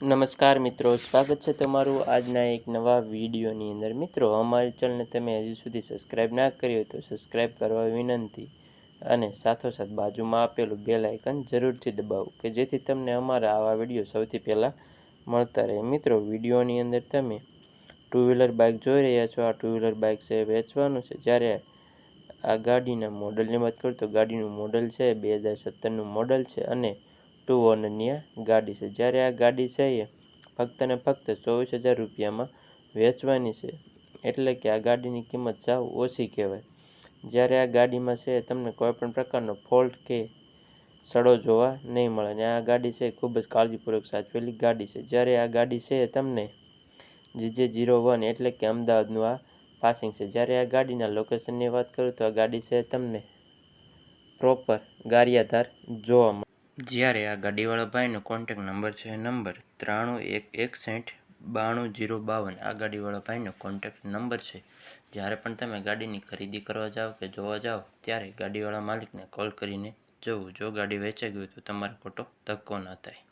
નમસ્કાર મિત્રો, સ્વાગત છે તમારું આજના એક નવા વિડીયોની અંદર. મિત્રો, અમારી ચેનલને તમે હજી સુધી સબસ્ક્રાઈબ ના કરી હોય તો સબસ્ક્રાઈબ કરવા વિનંતી અને સાથોસાથ બાજુમાં આપેલું બેલ આઇકન જરૂરથી દબાવો, કે જેથી તમને અમારા આવા વીડિયો સૌથી પહેલાં મળતા રહે. મિત્રો, વિડીયોની અંદર તમે ટુ વ્હીલર બાઇક જોઈ રહ્યા છો. આ ટુ વ્હીલર બાઇક છે, વેચવાનું છે. જ્યારે આ ગાડીના મોડલની વાત કરું તો ગાડીનું મોડલ છે, બે હજાર સત્તરનું મોડલ છે અને ટુ ઓનરની ગાડી છે. જ્યારે આ ગાડી છે એ ફક્ત ને ફક્ત ચોવીસ હજાર રૂપિયામાં વેચવાની છે, એટલે કે આ ગાડીની કિંમત સાવ ઓછી કહેવાય. જ્યારે આ ગાડીમાં છે તમને કોઈ પણ પ્રકારનો ફોલ્ટ કે સડો જોવા નહીં મળે. અને આ ગાડી છે ખૂબ જ કાળજીપૂર્વક સાચવેલી ગાડી છે. જ્યારે આ ગાડી છે તમને જીજે જીરો વન એટલે કે અમદાવાદનું આ પાસિંગ છે. જ્યારે આ ગાડીના લોકેશનની વાત કરું તો આ ગાડી છે તમને પ્રોપર ગારિયાધાર જોવા મળે. જ્યારે આ ગાડીવાળા ભાઈનો કોન્ટેક નંબર છે નંબર ત્રાણું એક એકસઠ બાણું જીરો બાવન. આ ગાડીવાળા ભાઈનો કોન્ટેક નંબર છે. જ્યારે પણ તમે ગાડીની ખરીદી કરવા જાઓ કે જોવા જાઓ, ત્યારે ગાડીવાળા માલિકને કોલ કરીને જવું. જો ગાડી વેચાઈ ગઈ તો તમારે ખોટો ધક્કો ન થાય.